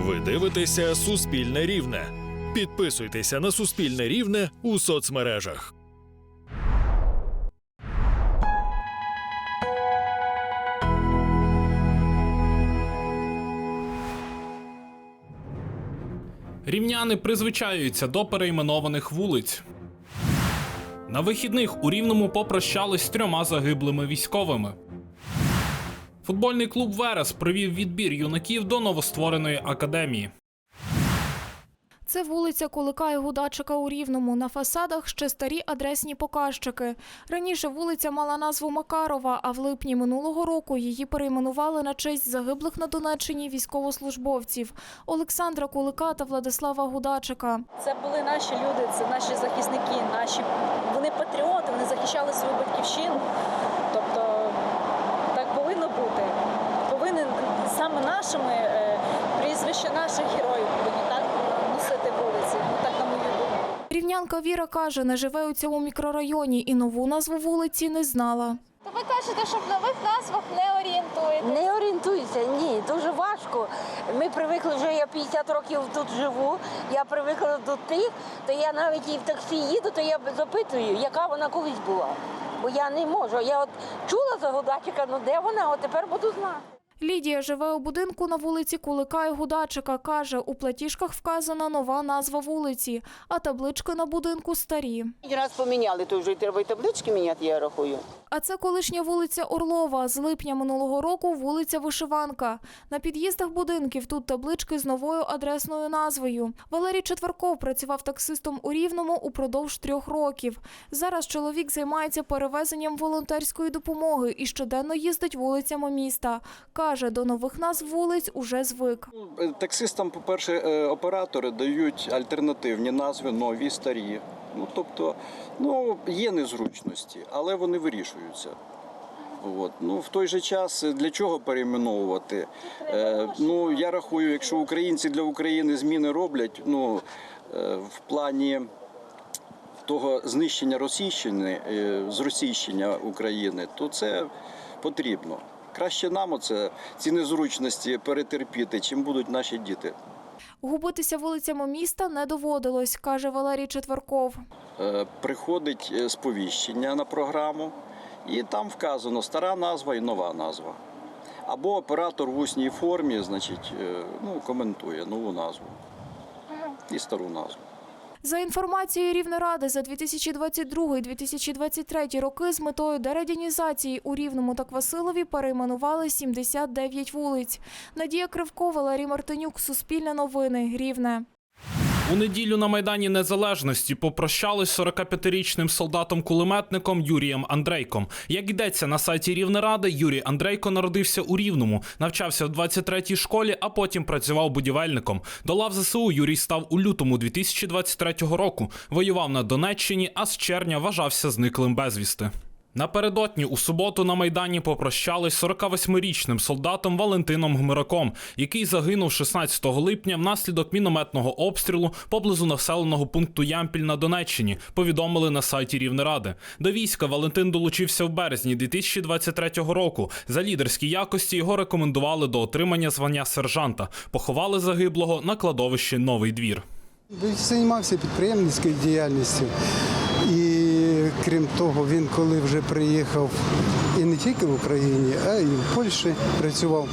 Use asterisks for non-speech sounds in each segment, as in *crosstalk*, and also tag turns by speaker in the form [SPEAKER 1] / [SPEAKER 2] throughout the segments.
[SPEAKER 1] Ви дивитеся Суспільне Рівне. Підписуйтеся на Суспільне Рівне у соцмережах.
[SPEAKER 2] Рівняни призвичаюються до перейменованих вулиць. На вихідних у Рівному попрощались з трьома загиблими військовими. Футбольний клуб Верес провів відбір юнаків до новоствореної академії.
[SPEAKER 3] Це вулиця Кулика і Гудачика у Рівному. На фасадах ще старі адресні показчики. Раніше вулиця мала назву Макарова, а в липні минулого року її перейменували на честь загиблих на Донеччині військовослужбовців Олександра Кулика та Владислава Гудачика.
[SPEAKER 4] Це були наші люди, це наші захисники, наші вони патріоти, вони захищали свою батьківщину. Тобто так повинно бути. Повинен саме нашими е, прізвища наших героїв повинні так носити вулиці. Ну так на мою думку.
[SPEAKER 3] Рівнянка Віра каже, не живе у цьому мікрорайоні і нову назву вулиці не знала.
[SPEAKER 5] То ви кажете, що в нових назвах не орієнтуєте.
[SPEAKER 6] Не орієнтуюся, ні, дуже важко. Ми привикли вже, я 50 років тут живу, я привикла до тих, то я навіть і в таксі їду, то я запитую, яка вона колись була. Бо я не можу. Я от чула за Гудачика, ну де вона, от тепер буду знати.
[SPEAKER 3] Лідія живе у будинку на вулиці Кулика і Гудачика. Каже, у платіжках вказана нова назва вулиці, а таблички на будинку старі.
[SPEAKER 7] Раз поміняли, то вже треба й таблички міняти, я рахую.
[SPEAKER 3] А це колишня вулиця Орлова. З липня минулого року вулиця Вишиванка. На під'їздах будинків тут таблички з новою адресною назвою. Валерій Четверков працював таксистом у Рівному упродовж трьох років. Зараз чоловік займається перевезенням волонтерської допомоги і щоденно їздить вулицями міста. Каже, до нових назв вулиць уже звик.
[SPEAKER 8] Таксистам, по-перше, е, оператори дають альтернативні назви, нові, старі. Ну, тобто, ну, є незручності, але вони вирішуються. От. Ну, в той же час е, для чого перейменовувати? Е, ну, я рахую, якщо українці для України зміни роблять, ну, е, в плані того знищення російщини, е, зросійщення України, то це потрібно. Краще нам оце, ці незручності перетерпіти, чим будуть наші діти.
[SPEAKER 3] Губитися вулицями міста не доводилось, каже Валерій Четверков.
[SPEAKER 8] Е, Приходить е, сповіщення на програму, і там вказано стара назва і нова назва. Або оператор в усній формі, значить, е, ну, коментує нову назву і стару назву.
[SPEAKER 3] За інформацією Рівнеради за 2022-2023 роки з метою дерадянізації у Рівному та Квасилові перейменували 79 вулиць. Надія Кривко, Валерій Мартинюк, Суспільне новини, Рівне.
[SPEAKER 2] У неділю на Майдані Незалежності попрощались з 45-річним солдатом-кулеметником Юрієм Андрейком. Як йдеться на сайті Рівнеради, Юрій Андрейко народився у Рівному, навчався в 23-й школі, а потім працював будівельником. До лав ЗСУ Юрій став у лютому 2023 року. Воював на Донеччині, а з червня вважався зниклим безвісти. Напередодні у суботу на майдані попрощались з 48-річним солдатом Валентином Гмираком, який загинув 16 липня внаслідок мінометного обстрілу поблизу населеного пункту Ямпіль на Донеччині. Повідомили на сайті Рівнеради. До війська Валентин долучився в березні 2023 року. За лідерські якості його рекомендували до отримання звання сержанта. Поховали загиблого на кладовищі Новий двір.
[SPEAKER 9] Займався підприємницькою діяльністю. Крім того, він коли вже приїхав і не тільки в Україні, а й в Польщі працював.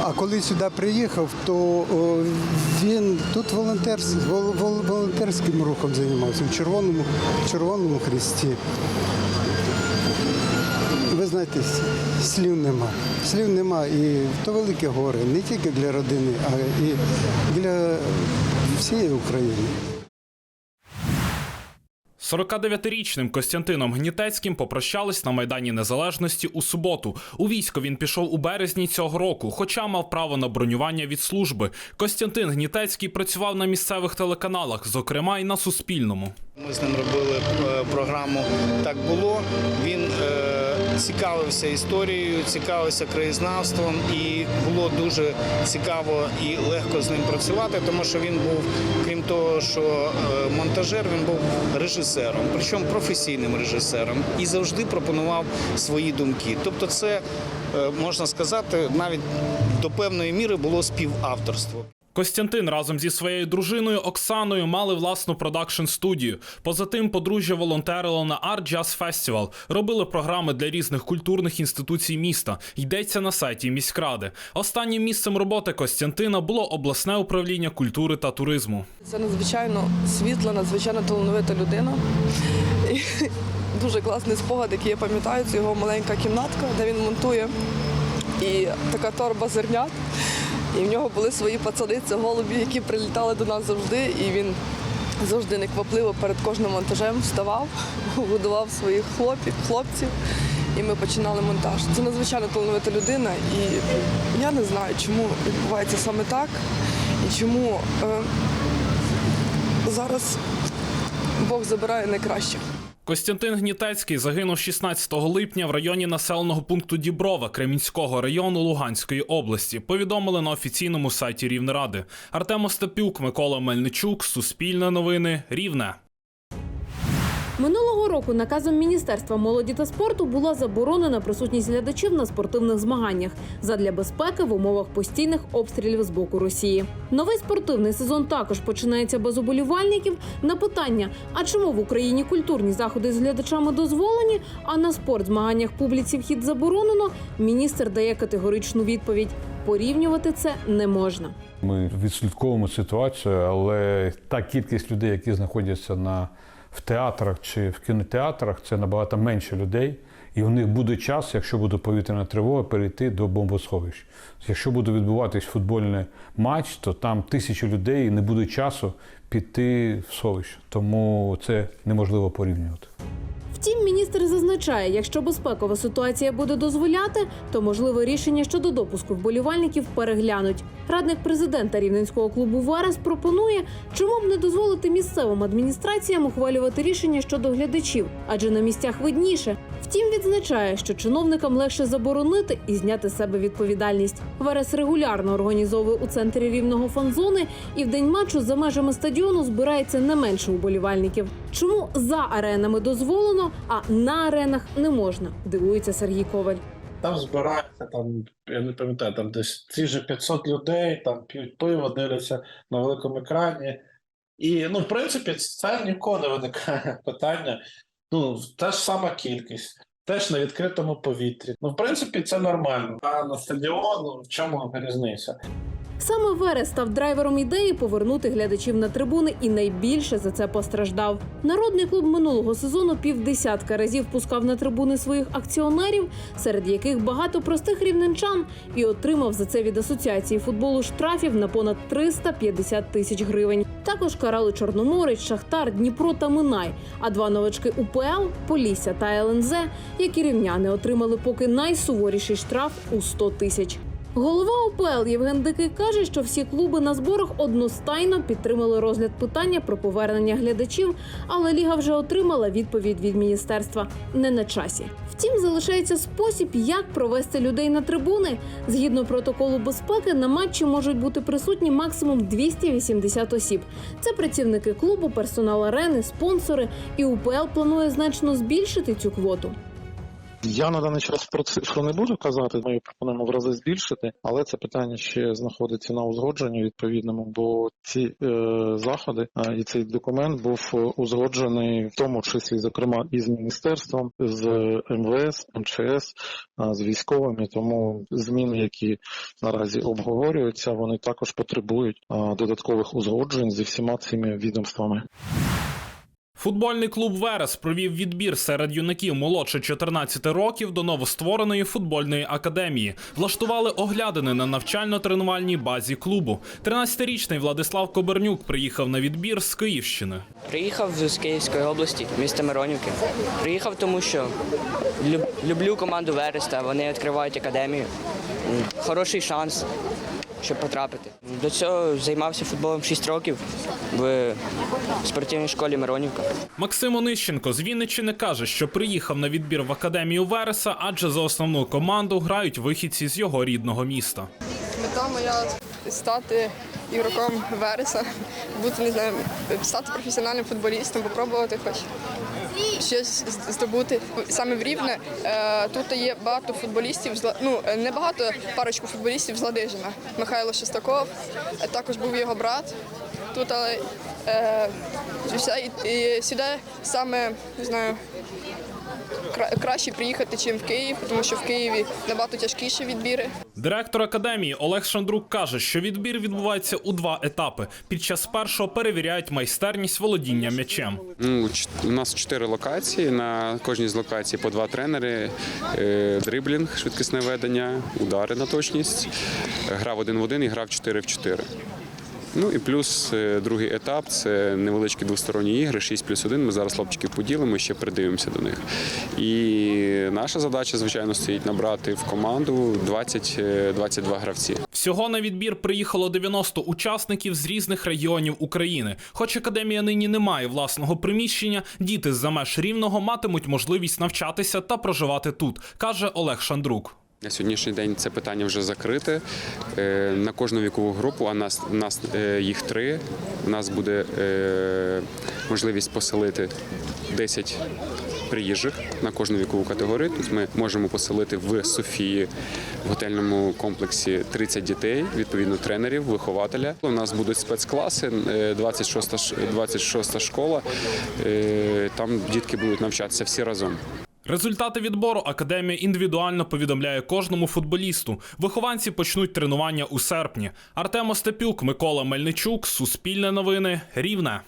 [SPEAKER 9] А коли сюди приїхав, то він тут волонтерс, вол- вол- волонтерським рухом займався в Червоному, Червоному Хресті. Ви знаєте, слів нема. Слів нема. І то велике горе не тільки для родини, а і для всієї України.
[SPEAKER 2] 49-річним Костянтином Гнітецьким попрощались на Майдані Незалежності у суботу. У військо він пішов у березні цього року, хоча мав право на бронювання від служби. Костянтин Гнітецький працював на місцевих телеканалах, зокрема й на Суспільному.
[SPEAKER 10] Ми з ним робили е, програму Так було. Він е, цікавився історією, цікавився краєзнавством, і було дуже цікаво і легко з ним працювати, тому що він був, крім того, що е, монтажер, він був режисером, причому професійним режисером, і завжди пропонував свої думки. Тобто, це е, можна сказати, навіть до певної міри було співавторство.
[SPEAKER 2] Костянтин разом зі своєю дружиною Оксаною мали власну продакшн студію. Поза тим, подружжя волонтерило на Art Jazz Festival, робили програми для різних культурних інституцій міста. Йдеться на сайті міськради. Останнім місцем роботи Костянтина було обласне управління культури та туризму.
[SPEAKER 11] Це надзвичайно світла, надзвичайно талановита людина. І *laughs* дуже класний спогад, який я пам'ятаю, це його маленька кімнатка, де він монтує. І така торба зернят. І в нього були свої пацани, це голубі, які прилітали до нас завжди. І він завжди неквапливо перед кожним монтажем вставав, *laughs* годував своїх хлопів, хлопців. І ми починали монтаж. Це надзвичайно талановита людина, і я не знаю, чому відбувається саме так, і чому е, зараз Бог забирає найкраще.
[SPEAKER 2] Костянтин Гнітецький загинув 16 липня в районі населеного пункту Діброва Кремінського району Луганської області. Повідомили на офіційному сайті Рівнеради. Артем Остапюк, Микола Мельничук, Суспільне новини, Рівне.
[SPEAKER 12] Минулого року наказом Міністерства молоді та спорту була заборонена присутність глядачів на спортивних змаганнях задля безпеки в умовах постійних обстрілів з боку Росії. Новий спортивний сезон також починається без уболівальників. На питання: а чому в Україні культурні заходи з глядачами дозволені, а на спортзмаганнях публіці вхід заборонено? Міністр дає категоричну відповідь: порівнювати це не можна.
[SPEAKER 13] Ми відслідковуємо ситуацію, але та кількість людей, які знаходяться на, в театрах чи в кінотеатрах, це набагато менше людей. І у них буде час, якщо буде повітряна тривога, перейти до бомбосховищ. Якщо буде відбуватись футбольний матч, то там тисячі людей і не буде часу піти в сховище. Тому це неможливо порівнювати.
[SPEAKER 12] Втім, міністр зазначає, якщо безпекова ситуація буде дозволяти, то можливе рішення щодо допуску вболівальників переглянуть. Радник президента рівненського клубу Верес пропонує, чому б не дозволити місцевим адміністраціям ухвалювати рішення щодо глядачів, адже на місцях видніше. Втім, відзначає, що чиновникам легше заборонити і зняти з себе відповідальність. Верес регулярно організовує у центрі рівного фан-зони, і в день матчу за межами стадіону збирається не менше уболівальників. Чому за аренами дозволено, а на аренах не можна? Дивується Сергій Коваль.
[SPEAKER 14] Там збирається, там, я не пам'ятаю, там десь ці ж 500 людей, там п'ють пиво, дивляться на великому екрані. І, ну, в принципі, це ніколи не виникає *laughs* питання. Ну, та ж сама кількість, теж на відкритому повітрі. Ну, в принципі, це нормально. А на стадіон, в чому різниця?
[SPEAKER 12] Саме Верес став драйвером ідеї повернути глядачів на трибуни і найбільше за це постраждав. Народний клуб минулого сезону півдесятка разів пускав на трибуни своїх акціонерів, серед яких багато простих рівненчан, і отримав за це від асоціації футболу штрафів на понад 350 тисяч гривень. Також карали Чорноморець, Шахтар, Дніпро та Минай. А два новачки УПЛ Полісся та ЛНЗ, які рівняни отримали поки найсуворіший штраф у 100 тисяч. Голова УПЛ Євген Дикий каже, що всі клуби на зборах одностайно підтримали розгляд питання про повернення глядачів, але ліга вже отримала відповідь від міністерства не на часі. Втім, залишається спосіб, як провести людей на трибуни. Згідно протоколу безпеки, на матчі можуть бути присутні максимум 280 осіб. Це працівники клубу, персонал арени, спонсори. І УПЛ планує значно збільшити цю квоту.
[SPEAKER 14] Я на даний час про цифру не буду казати. Ми пропонуємо в рази збільшити, але це питання ще знаходиться на узгодженні відповідному, бо ці е, заходи е, і цей документ був е, узгоджений в тому числі, зокрема, і з міністерством, з МВС, МЧС, е, з військовими. Тому зміни, які наразі обговорюються, вони також потребують е, додаткових узгоджень зі всіма цими відомствами.
[SPEAKER 2] Футбольний клуб Верес провів відбір серед юнаків молодше 14 років до новоствореної футбольної академії. Влаштували оглядини на навчально-тренувальній базі клубу. 13-річний Владислав Кобернюк приїхав на відбір з Київщини.
[SPEAKER 15] Приїхав з Київської області, міста Миронівки. Приїхав тому, що люблю команду Вереста, вони відкривають академію. Хороший шанс, щоб потрапити. До цього займався футболом 6 років в спортивній школі Миронівка.
[SPEAKER 2] Максим Онищенко з Вінниччини каже, що приїхав на відбір в академію Вереса, адже за основну команду грають вихідці з його рідного міста.
[SPEAKER 11] Мета моя стати ігроком Вереса, бути не знаю, стати професіональним футболістом, попробувати хоч щось здобути. Саме в Рівне е, тут є багато футболістів, ну е, не багато, парочку футболістів з Ладижина. Михайло Шестаков, е, також був його брат тут, але е, сюди саме не знаю. Кра- Краще приїхати, чим в Київ, тому що в Києві набагато тяжкіші відбіри.
[SPEAKER 2] Директор академії Олег Шандрук каже, що відбір відбувається у два етапи. Під час першого перевіряють майстерність володіння м'ячем.
[SPEAKER 16] Ну, ч- у нас чотири локації. На кожній з локацій по два тренери: Е, дриблінг, швидкісне ведення, удари на точність, гра в один в один і гра в 4 в 4. Ну і плюс е, другий етап це невеличкі двосторонні ігри, 6 плюс 1. Ми зараз хлопчиків поділимо ще придивимося до них. І наша задача, звичайно, стоїть набрати в команду 20-22 гравці.
[SPEAKER 2] Всього на відбір приїхало 90 учасників з різних регіонів України. Хоч академія нині не має власного приміщення, діти з-за меж рівного матимуть можливість навчатися та проживати тут, каже Олег Шандрук.
[SPEAKER 16] На сьогоднішній день це питання вже закрите. Е, На кожну вікову групу, а нас, нас е, їх три. У нас буде е, можливість поселити 10 приїжджих на кожну вікову категорію. Тобто ми можемо поселити в Софії в готельному комплексі 30 дітей, відповідно тренерів, вихователя. У нас будуть спецкласи, е, 26 ш- 26 школа. Там дітки будуть навчатися всі разом.
[SPEAKER 2] Результати відбору академія індивідуально повідомляє кожному футболісту. Вихованці почнуть тренування у серпні. Артем Остапюк, Микола Мельничук, Суспільне новини, Рівне.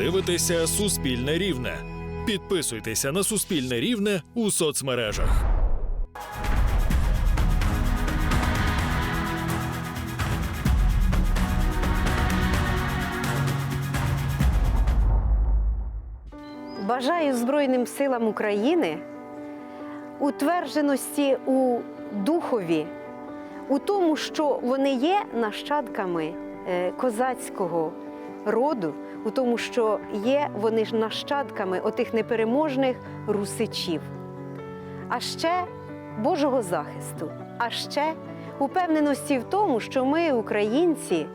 [SPEAKER 1] Дивитеся Суспільне Рівне. Підписуйтеся на Суспільне Рівне у соцмережах.
[SPEAKER 6] Бажаю Збройним силам України утвердженості у духові, у тому, що вони є нащадками е, козацького роду, у тому, що є вони ж нащадками отих непереможних русичів, а ще Божого захисту, а ще упевненості в тому, що ми, українці,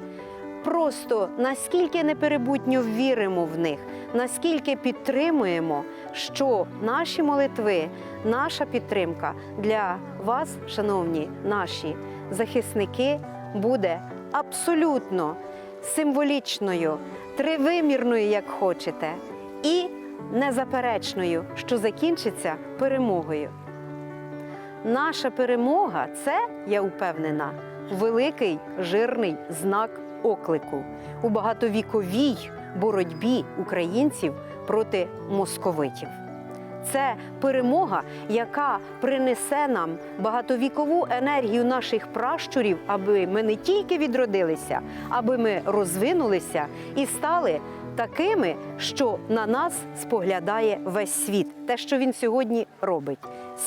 [SPEAKER 6] просто наскільки неперебутньо віримо в них, наскільки підтримуємо, що наші молитви, наша підтримка для вас, шановні наші захисники, буде абсолютно символічною, тривимірною, як хочете, і незаперечною, що закінчиться перемогою. Наша перемога це, я впевнена, великий жирний знак оклику у багатовіковій боротьбі українців проти московитів. Це перемога, яка принесе нам багатовікову енергію наших пращурів, аби ми не тільки відродилися, аби ми розвинулися і стали такими, що на нас споглядає весь світ. Те, що він сьогодні робить.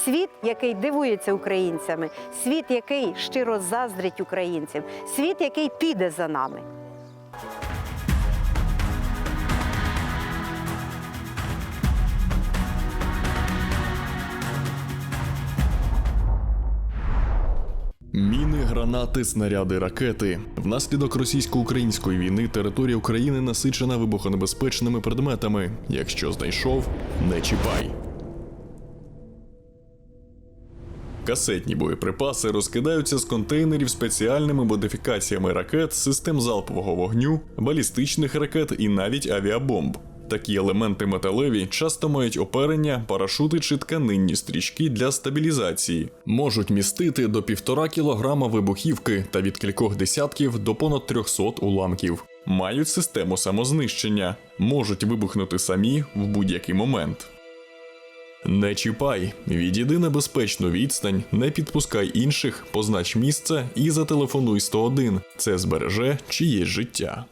[SPEAKER 6] Світ, який дивується українцями, світ, який щиро заздрить українцям, світ, який піде за нами.
[SPEAKER 17] Міни, гранати, снаряди, ракети. Внаслідок російсько-української війни територія України насичена вибухонебезпечними предметами. Якщо знайшов, не чіпай. Касетні боєприпаси розкидаються з контейнерів спеціальними модифікаціями ракет, систем залпового вогню, балістичних ракет і навіть авіабомб. Такі елементи металеві часто мають оперення, парашути чи тканинні стрічки для стабілізації, можуть містити до півтора кілограма вибухівки та від кількох десятків до понад 300 уламків. Мають систему самознищення, можуть вибухнути самі в будь-який момент. Не чіпай, відійди на безпечну відстань, не підпускай інших, познач місце і зателефонуй 101. Це збереже чиєсь життя.